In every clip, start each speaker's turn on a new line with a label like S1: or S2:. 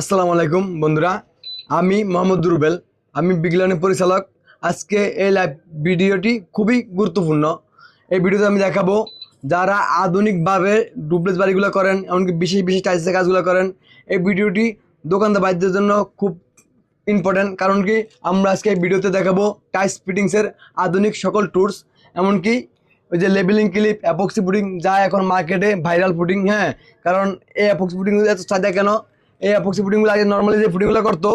S1: আসসালামু আলাইকুম, বন্ধুরা। আমি মোহাম্মদ রুবেল। আমি বিজ্ঞানের পরিচালক। আজকে এই লাইভ ভিডিওটি খুবই গুরুত্বপূর্ণ। এই ভিডিওতে আমি দেখাবো যারা আধুনিকভাবে ডুপ্লেস বাড়িগুলো করেন, এমনকি বিশেষ বিশেষ টাইলসের কাজগুলো করেন, এই ভিডিওটি দোকানদার বাড়িদের জন্য খুব ইম্পর্ট্যান্ট কারণ কি, আমরা আজকে এই ভিডিওতে দেখাবো টাইস ফিটিংসের আধুনিক সকল টুলস এমনকি ওই যে লেবেলিং ক্লিপ অ্যাপক্সি পুডিং যা এখন মার্কেটে ভাইরাল পুডিং হ্যাঁ? কারণ এই অ্যাপক্সি পুডিং এত চাহিদা কেন? এই অ্যাপক্সি পুডিংগুলো আগে নর্মালি যে পুডিংগুলো করতো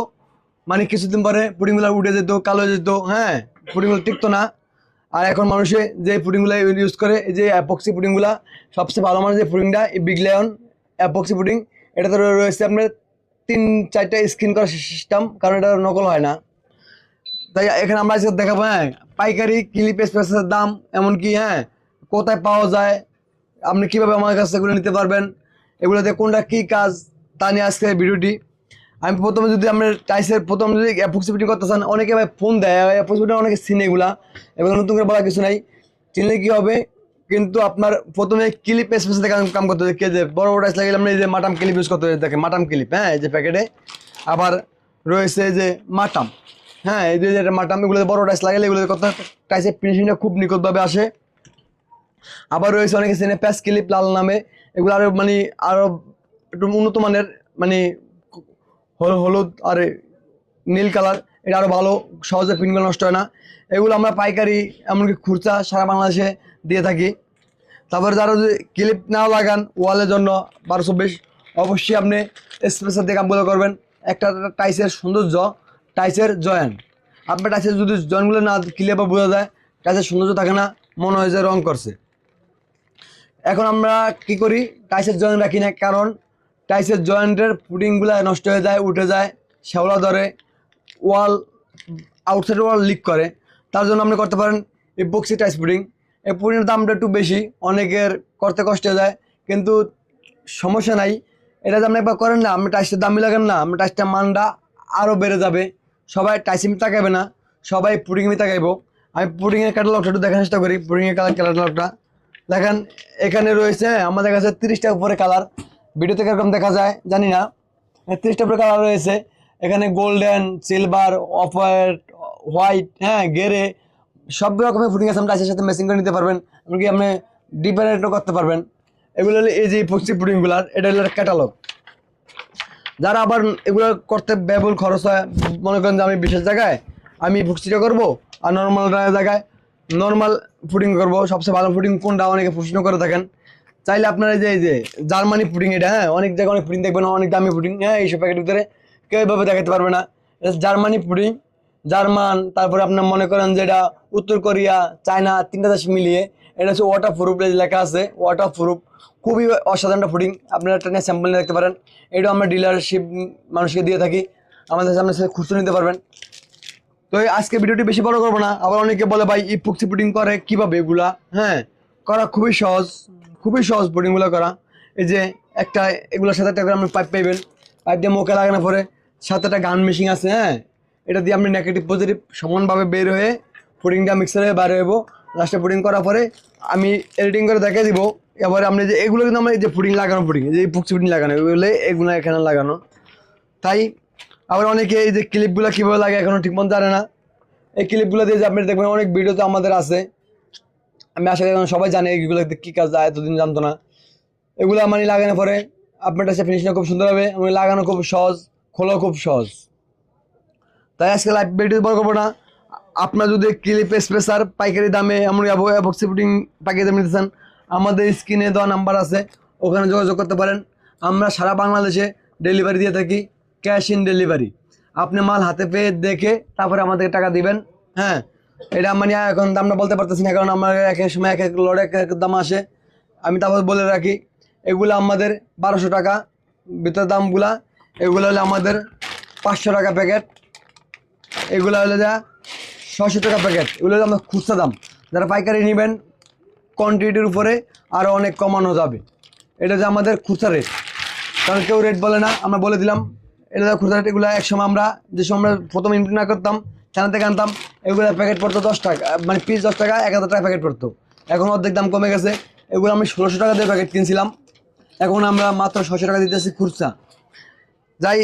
S1: মানে কিছুদিন পরে পুডিংগুলো উঠে যেত, কালো যেত হ্যাঁ পুডিংগুলো টিকতো না। আর এখন মানুষে যে পুডিংগুলো ইউজ করে যে অ্যাপক্সি পুডিংগুলো সবচেয়ে ভালো মানের যে পুডিংটা এই বিগ লায়ন অ্যাপক্সি পুডিং এটাতে রয়েছে আপনার তিন, চারটা স্ক্রিন করা সিস্টেম কারণ এটা নকল হয় না। তাই এখানে আমরা আজকে দেখাবো হ্যাঁ পাইকারি, ক্লিপ স্পেসের দাম, এমনকি হ্যাঁ কোথায় পাওয়া যায়, আপনি কীভাবে আমার কাছ থেকে নিতে পারবেন, এগুলোতে কোনটা কী কাজ তা নিয়ে আজকে ভিডিওটি। আমি প্রথমে যদি আমরা টাইসের প্রথম যদি অ্যাপ্রক্সিমিটি করতে চান, অনেকে ভাই ফোন দেয় অ্যাপ্রক্সিমিটি অনেকে চিনে এগুলা এগুলো নতুন করে বলা কিছু নাই। চিনলে কী হবে? কিন্তু আপনার প্রথমে ক্লিপ স্পেস থেকে কাম করতে হবে। কে যে বড় বড় টাইস লাগিয়ে আমরা এই যে মাটাম ক্লিপ ইউজ করতে দেখে মাটাম ক্লিপ হ্যাঁ এই যে প্যাকেটে আবার রয়েছে যে মাটাম হ্যাঁ এই যে মাটাম, এগুলো বড় টাইস লাগালে এগুলো কত টাইসের ফিনিশিংটা খুব নিখুঁতভাবে আসে। আবার রয়েছে অনেকে সিনে প্যাস ক্লিপ লাল নামে, এগুলো আরও মানে আরও একটু উন্নত মানের মানে হল হলুদ আর নীল কালার, এটা আরও ভালো, সহজে পিনগুলো নষ্ট হয় না। এগুলো আমরা পাইকারি, এমনকি খুচরা সারা বাংলাদেশে দিয়ে থাকি। তারপরে যারা যদি ক্লিপ নাও লাগান, ওয়ালের জন্য বারো চব্বিশ অবশ্যই আপনি স্পেশাল দিয়ে কামগুলো করবেন। একটা টাইসের সৌন্দর্য, টাইসের জয়েন। আপনার টাইসের যদি জয়েনগুলো না ক্লিয়ার বোঝা যায়, টাইসের সৌন্দর্য থাকে না, মনে হয় যে রং করছে। এখন আমরা কি করি? টাইসের জয়েন রাখি না, কারণ টাইসের জয়েন্টের পুডিংগুলো নষ্ট হয়ে যায়, উঠে যায়, শ্যাওলা ধরে, ওয়াল আউটসাইড ওয়াল লিক করে। তার জন্য আপনি করতে পারেন এই বক্সি টাইস পুডিং এই পুডিংয়ের দামটা একটু বেশি, অনেকের করতে কষ্ট হয়ে যায়, কিন্তু সমস্যা নাই। এটা আপনি একবার করেন না, আপনি টাইসের দামি লাগান না আপনি টাইসটার মানটা আরও বেড়ে যাবে। সবাই টাইসিমি তাকাবে না, সবাই পুডিংমি তাকাইবো আমি পুডিংয়ের ক্যাটালগটা একটু দেখার চেষ্টা করি পুডিংয়ের কালার ক্যাটালগটা দেখেন, এখানে রয়েছে আমাদের কাছে তিরিশটা উপরে কালার ভিডিওতে কীরকম দেখা যায়, জানি না। তিরিশটা প্রকার কালার রয়েছে। এখানে গোল্ডেন সিলভার অফ হোয়াইট হ্যাঁ গেরে সব রকমের ফুটিং আছে। টাইসের সাথে মেসিং করে নিতে পারবেন। এমনকি আপনি ডিপেন্ডেন্টও করতে পারবেন। এগুলো হলো এই যে পক্সি পুডিংগুলার এটা হলো ক্যাটালগ যারা আবার এগুলো করতে ব্যয়বহুল খরচ হয়, মনে করেন যে আমি বিশেষ জায়গায়, আমি ফুকসিটা করব, আর নর্মাল জায়গায় নর্মাল ফুডিং করব। সবচেয়ে ভালো ফুডিং কোনটা, অনেকে প্রশ্ন করে থাকেন। চাইলে আপনারা এই যে এই যে, জার্মানি ফুডিং এটা হ্যাঁ অনেক জায়গায় অনেক ফুডিং দেখবেন, অনেক দামি ফুডিং হ্যাঁ এইসব প্যাকেটের ভিতরে কেউ এভাবে দেখাতে পারবে না। এটা জার্মানি ফুডিং জার্মান, তারপরে আপনার মনে করেন যে এটা উত্তর কোরিয়া, চায়না, তিনটা দেশ মিলিয়ে, এটা হচ্ছে ওয়াটার প্রুফ লেখা আছে ওয়াটার প্রুফ খুবই অসাধারণ ফুডিং আপনারা একটা নিয়ে স্যাম্পল নিয়ে দেখতে পারেন। এটা আমরা ডিলারশিপ মানুষকে দিয়ে থাকি, আমাদের সামনে সে খুচরো নিতে পারবেন। তো এই আজকে ভিডিওটি বেশি বড় করব না, আবার অনেকে বলে ভাই, এই পুক্সি পুডিং করে কীভাবে এগুলা? হ্যাঁ করা খুবই সহজ। খুবই সহজ পুডিংগুলো করা। এই যে একটা, এগুলোর সাথে একটা আপনি পাইপ পাইবেন। পাইপ দিয়ে মুখে লাগানোর পরে সাথে একটা গান মেশিন আছে হ্যাঁ? এটা দিয়ে আপনি নেগেটিভ পজিটিভ সমানভাবে বের হয়ে পুডিংটা মিক্সারে বাইরে হব লাস্টে পুডিং করার পরে আমি এডিটিং করে দেখে দিব। এবারে আপনি যে, এগুলো কিন্তু আমরা এই যে পুডিং লাগানো পুডিং যে পুক্সি পুডিং লাগানো, এগুলো এগুলো এখানে লাগানো। তাই আবার অনেকে এই যে ক্লিপগুলো কীভাবে লাগে এখনও ঠিক মতো জানে না। এই ক্লিপগুলো দিয়ে যে আপনি দেখবেন অনেক ভিডিও তো আমাদের আছে। আমি আশা করি সবাই জানে এগুলো কী কাজ যায়, এতদিন জানতো না। এগুলো মানে লাগানোর পরে আপনার কাছে ফিনিশিংটা খুব সুন্দর হবে, এবং লাগানো খুব সহজ, খোলাও খুব সহজ। তাই আজকে লাইভ ভিডিও বড় করব না। আপনার যদি ক্লিপ স্পেসার পাইকারি দামে এমন বক্সি পাইকারি দামে নিতে চান, আমাদের স্ক্রিনে দেওয়া নাম্বার আছে, ওখানে যোগাযোগ করতে পারেন। আমরা সারা বাংলাদেশে ডেলিভারি দিয়ে থাকি ক্যাশ ইন ডেলিভারি আপনি মাল হাতে পেয়ে দেখে তারপরে আমাদেরকে টাকা দিবেন হ্যাঁ? এটা মানে এখন দামটা বলতে পারতেছি না, কারণ আমার এক এক সময় এক এক লড়ে এক এক দাম আসে। আমি তারপর বলে রাখি, এগুলো আমাদের বারোশো টাকা, ভিতর দামগুলা, এগুলো হলো আমাদের পাঁচশো টাকা প্যাকেট, এগুলো হলো যা ছশো টাকা প্যাকেট, এগুলো হলো আমার খুচরা দাম। যারা পাইকারি নেবেন কোয়ান্টিটির উপরে আরও অনেক কমানো যাবে। এটা যে আমাদের খুচরা রেট কারণ কেউ রেট বলে না, আমরা বলে দিলাম, এটা খুচরা রেট এগুলো একসময় আমরা, যে সময় আমরা প্রথম ইমপ্লিট না করতাম চানা থেকে আনতাম এগুলো প্যাকেট পড়তো দশ টাকা মানে পিস দশ টাকা, এক হাজার টাকা প্যাকেট পড়তো। এখন অর্ধেক দাম কমে গেছে, এগুলো আমি ষোলোশো টাকা দিয়ে প্যাকেট কিনছিলাম। এখন আমরা মাত্র ছশো টাকা দিতেছি খুচরা যাই,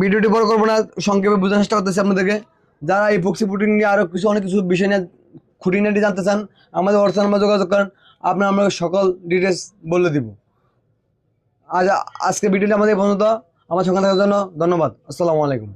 S1: ভিডিওটি বড় করব না, সংক্ষেপে বোঝানোর চেষ্টা করতেছি আপনাদেরকে। যারা এই পক্সি পুটিং নিয়ে আরও কিছু, অনেক কিছু বিষয় নিয়ে খুঁটিনাটি জানতে চান, আমাদের হোয়াটসঅ্যাপ যোগাযোগ করেন, আপনার আমরা সকল ডিটেলস বলে দিব। আজ আজকে ভিডিওটি আমাদের পর্যন্ত। আমার সঙ্গে থাকার জন্য ধন্যবাদ। আসসালামু আলাইকুম।